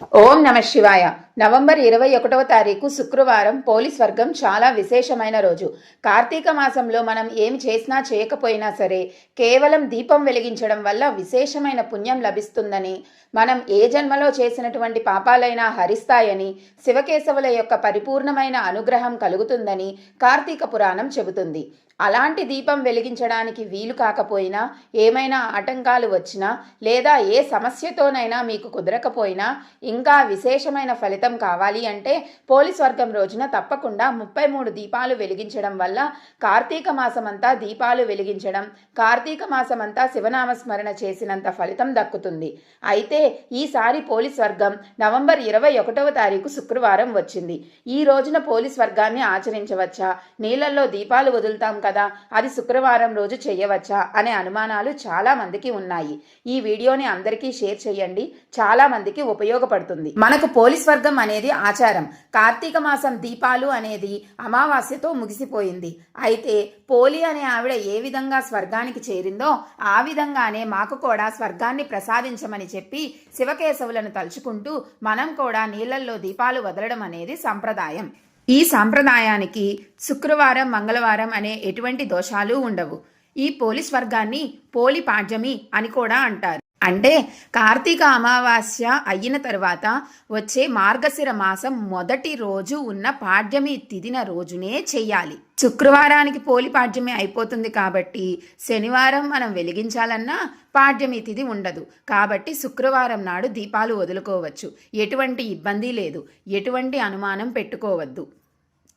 ఓం నమ శివాయ. నవంబర్ ఇరవై ఒకటవ తారీఖు శుక్రవారం పోలీస్ వర్గం చాలా విశేషమైన రోజు. కార్తీక మాసంలో మనం ఏమి చేసినా చేయకపోయినా సరే కేవలం దీపం వెలిగించడం వల్ల విశేషమైన పుణ్యం లభిస్తుందని మనం ఏ జన్మలో చేసినటువంటి పాపాలైనా హరిస్తాయని శివకేశవుల యొక్క పరిపూర్ణమైన అనుగ్రహం కలుగుతుందని కార్తీక పురాణం చెబుతుంది. అలాంటి దీపం వెలిగించడానికి వీలు కాకపోయినా ఏమైనా ఆటంకాలు వచ్చినా లేదా ఏ సమస్యతోనైనా మీకు కుదరకపోయినా ఇంకా విశేషమైన ఫలితం కావాలి అంటే పోలీస్ వర్గం రోజున తప్పకుండా ముప్పై మూడు దీపాలు వెలిగించడం వల్ల కార్తీక మాసమంతా దీపాలు వెలిగించడం కార్తీక మాసమంతా శివనామస్మరణ చేసినంత ఫలితం దక్కుతుంది. అయితే ఈసారి పోలీస్ వర్గం నవంబర్ ఇరవై ఒకటవ తారీఖు శుక్రవారం వచ్చింది. ఈ రోజున పోలీస్ వర్గాన్ని ఆచరించవచ్చా? నీళ్ళల్లో దీపాలు వదులుతాం కదా అది శుక్రవారం రోజు చేయవచ్చా అనే అనుమానాలు చాలా మందికి ఉన్నాయి. ఈ వీడియోని అందరికీ షేర్ చేయండి. చాలా మందికి ఉపయోగపడుతుంది. మనకు పోలీస్ వర్గం అనేది ఆచారం. కార్తీక మాసం దీపాలు అనేది అమావాస్యతో ముగిసిపోయింది. అయితే పోలి అనే ఆవిడ ఏ విధంగా స్వర్గానికి చేరిందో ఆ విధంగానే మాకు కూడా స్వర్గాన్ని ప్రసాదించమని చెప్పి శివకేశవులను తలుచుకుంటూ మనం కూడా నీళ్ళల్లో దీపాలు వదలడం అనేది సంప్రదాయం. ఈ సాంప్రదాయానికి శుక్రవారం మంగళవారం అనే ఎటువంటి దోషాలు ఉండవు. ఈ పోలీస్ వర్గాన్ని పోలి పాడ్యమి అని కూడా అంటారు. అంటే కార్తీక అమావాస్య అయిన తర్వాత వచ్చే మార్గశిర మాసం మొదటి రోజు ఉన్న పాడ్యమి తిదిన రోజునే చెయ్యాలి శుక్రవారానికి పోలి పాడ్యమి అయిపోతుంది కాబట్టి శనివారం మనం వెలిగించాలన్నా పాడ్యమి తిథి ఉండదు. కాబట్టి శుక్రవారం నాడు దీపాలు వదులుకోవచ్చు. ఎటువంటి ఇబ్బంది లేదు. ఎటువంటి అనుమానం పెట్టుకోవద్దు.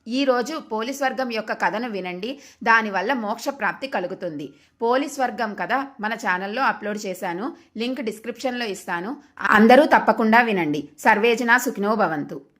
ఈరోజు పోలీస్ వర్గం యొక్క కథను వినండి. దానివల్ల మోక్ష ప్రాప్తి కలుగుతుంది. పోలీస్ వర్గం కథ మన ఛానల్లో అప్లోడ్ చేశాను. లింక్ డిస్క్రిప్షన్లో ఇస్తాను. అందరూ తప్పకుండా వినండి. సర్వేజన సుఖినో భవంతు.